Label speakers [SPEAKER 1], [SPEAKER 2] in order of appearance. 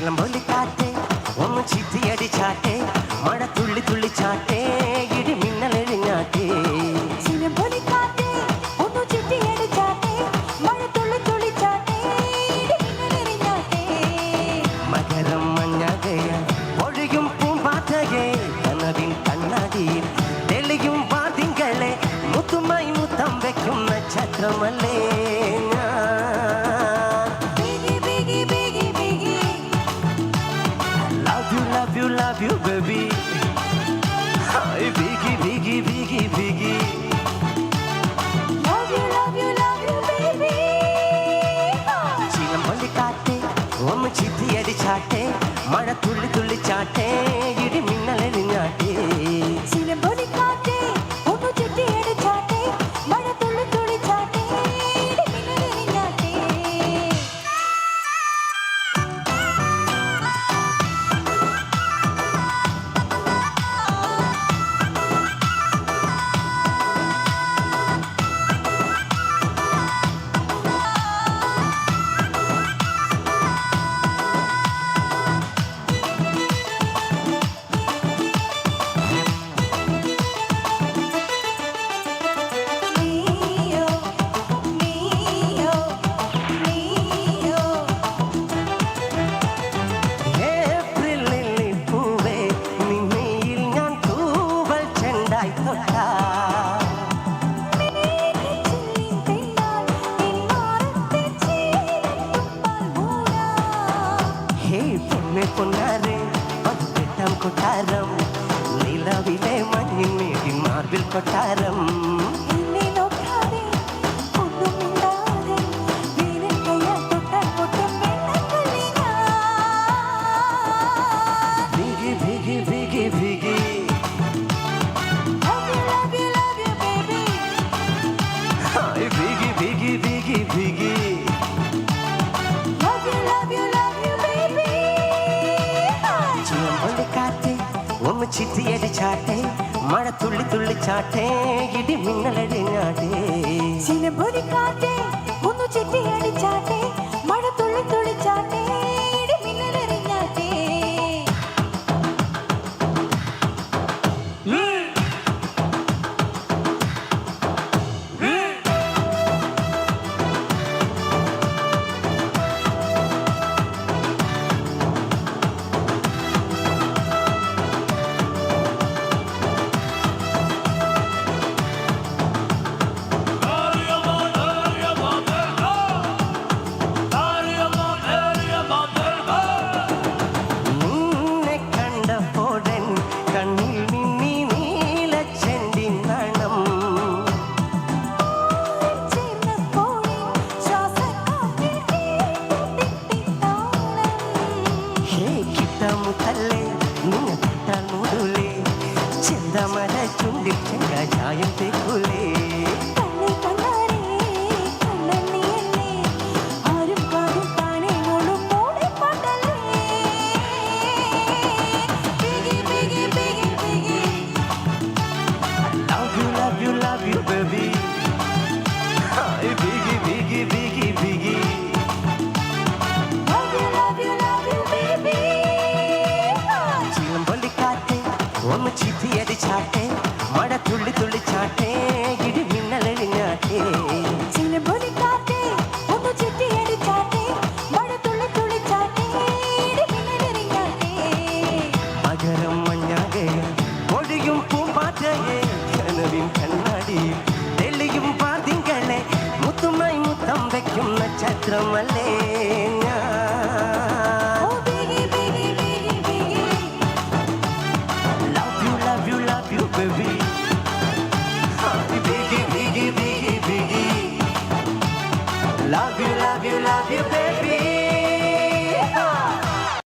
[SPEAKER 1] இளம்பொலி காத்தே ஒன்று சித்தி அடிச்சாட்டே மழை துள்ளி துள்ளி சாட்டே இடி மின்னல் எழுநாட்டே
[SPEAKER 2] இளம்பொலி காத்தே ஒன்று சித்தி அடிச்சாட்டே மழை துள்ளி துள்ளி சாட்டே இடி மின்னல் எழுநாட்டே
[SPEAKER 1] மகரம் மன்னகைய ஒழியும் பூம்பாத்தையே கனவின் கண்ணாடியில் தெளியும் வார்த்தைகளே முத்துமாய் முத்தம் வைக்கும் நட்சத்திரமல்லே. love you, baby. Biggie, biggie, biggie, biggie. കൊട്ടാരം നിലവിലെ മഞ്ഞിൻ മേടി മാർബിൾ കൊട്ടാരം. சித்தி அடி சாட்டே மழை துள்ளி துள்ளி சாட்டே இடி மின்னலடி நாட்டே.
[SPEAKER 2] சில பொறி காட்டே
[SPEAKER 1] കിട്ടമുത്തല്ലേ ചിത്തിയടിച്ചാട്ടെ മഴ തുള്ളി ചാട്ടേ ഇടി മിന്നലെഴിഞ്ഞാട്ടെ
[SPEAKER 2] തുള്ളിച്ചാട്ടെ.
[SPEAKER 1] മകരം മഞ്ഞാകയ ഒഴിയും പൂമ്പാറ്റയെ കനവിൻ കണ്ണാടിയിൽ തെളിയും പാതിങ്കളെ മുത്തുമായി മുത്തം വയ്ക്കും നക്ഷത്രമല്ലേ